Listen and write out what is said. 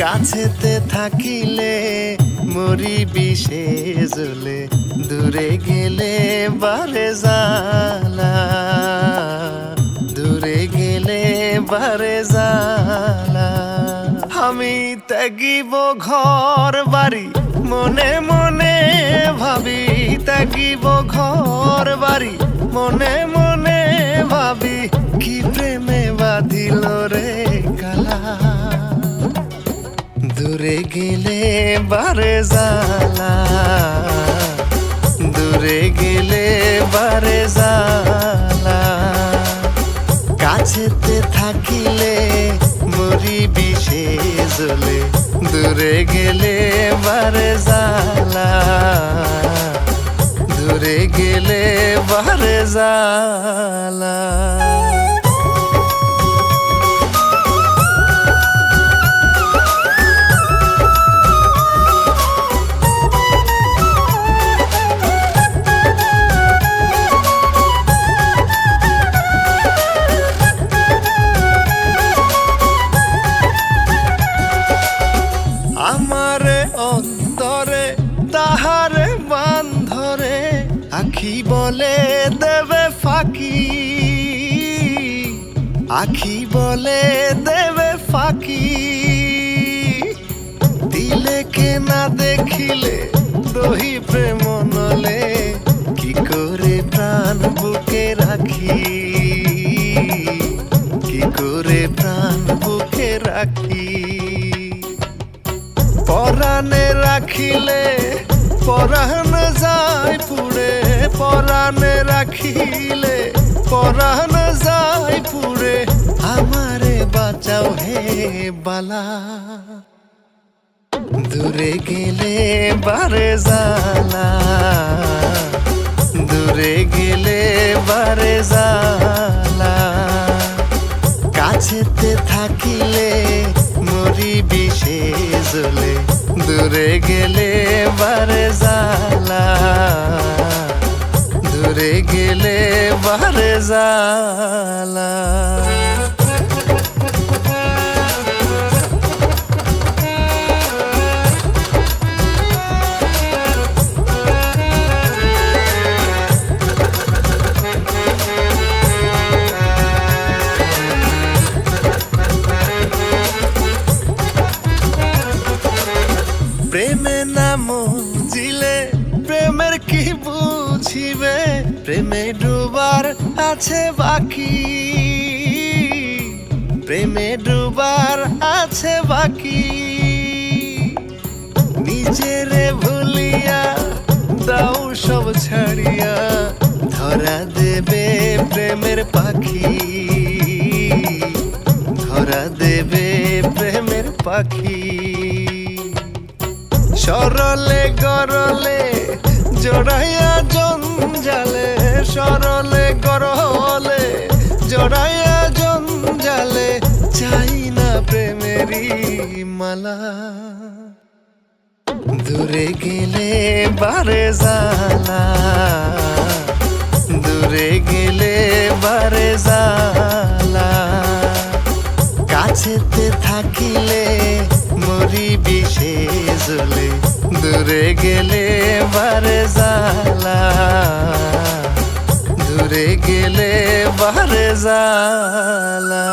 কাছেতে থাকিলে মরি বিষে জ্বলে, দূরে গেলে বারে জালা দূরে গেলে বারে জালা আমি ত্যাগিব ঘর বাড়ি, মনে মনে ভাবি, ত্যাগিব ঘর বাড়ি, মনে মনে ভাবি, কি প্রেমে বাঁধিল রে কালা। দূরে গেলে বারে জালা দূরে গেলে বারে জালা কাছেতে থাকিলে মরি বিষে জ্বলে। দূরে গেলে বারে জালা দূরে গেলে বারে জালা আমারে অন্তরে, তাহারে বান্ধরে, আখি বলে দেবে ফাঁকি। আখি বলে দেবে ফাঁকি। দিলে কে না দেখিলে দহি প্রেম নলে, কি করে প্রাণ বুকে রাখি? কি করে প্রাণ বুকে রাখি? রাখিলে, পরাণ যায় পুড়ে, পরাণে রাখিলে, পরাণ যায় পুড়ে, আমারে বাঁচাও হে বালা। দূরে গেলে বারে জালা দূরে গেলে বারে জালা কাছেতে থাকিলে মরি জ্বলে দূরে গেলে বারে জালা দূরে গেলে বারে জালা প্রেমে নাম জিলে প্রেমের কি বুঝিবে? প্রেমে ডুবার আছে বাকি। প্রেমে ডুবার আছে বাকি। নিজেরে ভুলিয়া দাও সব ছাড়িয়া, ধরা দেবে প্রেমের পাখি। ধরা দেবে প্রেমের পাখি। সরলে গরলে, জড়াইয়া জঞ্জালে, সরলে গরলে, জড়াইয়া জঞ্জালে, চাই না প্রেমেরই মালা। দূরে গেলে বারে জালা দূরে গেলে বারে জালা কাছেতে থাকিলে জ্বলে দূরে গেলে বারে জালা দূরে গেলে বারে জালা